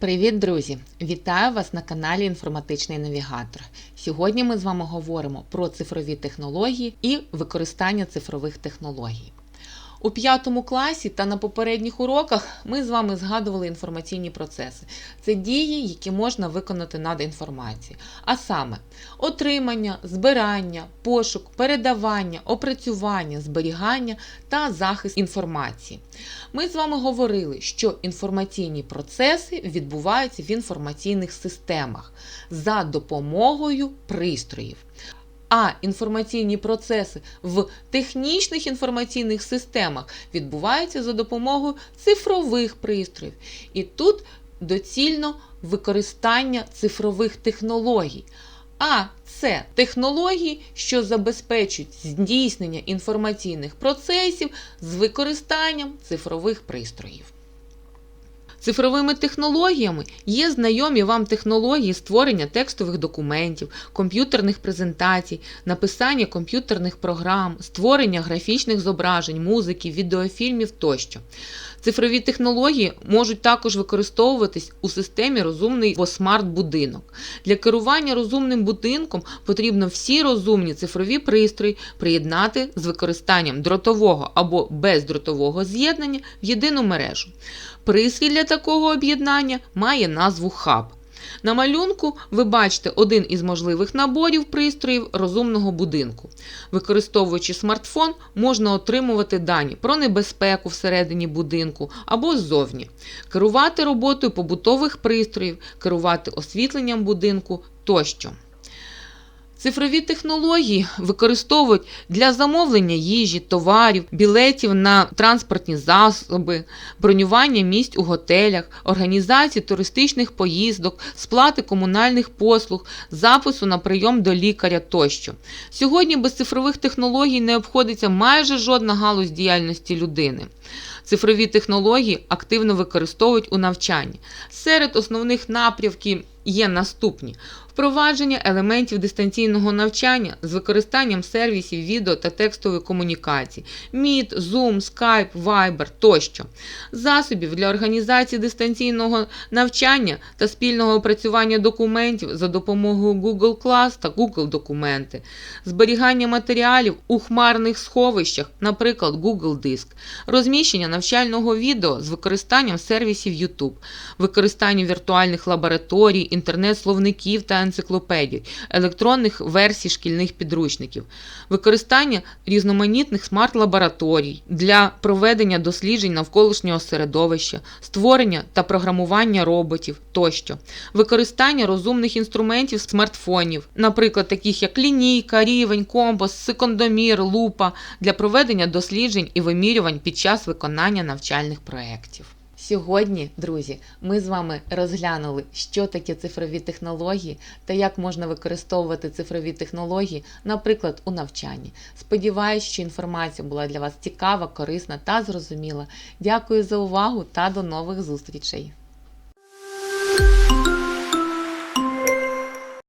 Привіт, друзі! Вітаю вас на каналі Інформатичний Навігатор. Сьогодні ми з вами говоримо про цифрові технології і використання цифрових технологій. У п'ятому класі та на попередніх уроках ми з вами згадували інформаційні процеси. Це дії, які можна виконати над інформацією. А саме отримання, збирання, пошук, передавання, опрацювання, зберігання та захист інформації. Ми з вами говорили, що інформаційні процеси відбуваються в інформаційних системах за допомогою пристроїв. А інформаційні процеси в технічних інформаційних системах відбуваються за допомогою цифрових пристроїв. І тут доцільно використання цифрових технологій. А це технології, що забезпечують здійснення інформаційних процесів з використанням цифрових пристроїв. Цифровими технологіями є знайомі вам технології створення текстових документів, комп'ютерних презентацій, написання комп'ютерних програм, створення графічних зображень, музики, відеофільмів тощо. Цифрові технології можуть також використовуватись у системі розумний або смарт-будинок. Для керування розумним будинком потрібно всі розумні цифрові пристрої приєднати з використанням дротового або бездротового з'єднання в єдину мережу. Пристрій для такого об'єднання має назву хаб. На малюнку ви бачите один із можливих наборів пристроїв розумного будинку. Використовуючи смартфон, можна отримувати дані про небезпеку всередині будинку або ззовні, керувати роботою побутових пристроїв, керувати освітленням будинку тощо. Цифрові технології використовують для замовлення їжі, товарів, білетів на транспортні засоби, бронювання місць у готелях, організації туристичних поїздок, сплати комунальних послуг, запису на прийом до лікаря тощо. Сьогодні без цифрових технологій не обходиться майже жодна галузь діяльності людини. Цифрові технології активно використовують у навчанні. Серед основних напрямків є наступні: впровадження елементів дистанційного навчання з використанням сервісів відео та текстової комунікації, Meet, Zoom, Skype, Viber тощо, засобів для організації дистанційного навчання та спільного опрацювання документів за допомогою Google Class та Google Документи, зберігання матеріалів у хмарних сховищах, наприклад, Google Диск, розміщення навчального відео з використанням сервісів YouTube, використання віртуальних лабораторій, інтернет-словників та енциклопедій, електронних версій шкільних підручників, використання різноманітних смарт-лабораторій для проведення досліджень навколишнього середовища, створення та програмування роботів тощо, використання розумних інструментів смартфонів, наприклад, таких як лінійка, рівень, компас, секундомір, лупа для проведення досліджень і вимірювань під час виконання навчальних проєктів. Сьогодні, друзі, ми з вами розглянули, що таке цифрові технології та як можна використовувати цифрові технології, наприклад, у навчанні. Сподіваюсь, що інформація була для вас цікава, корисна та зрозуміла. Дякую за увагу та до нових зустрічей!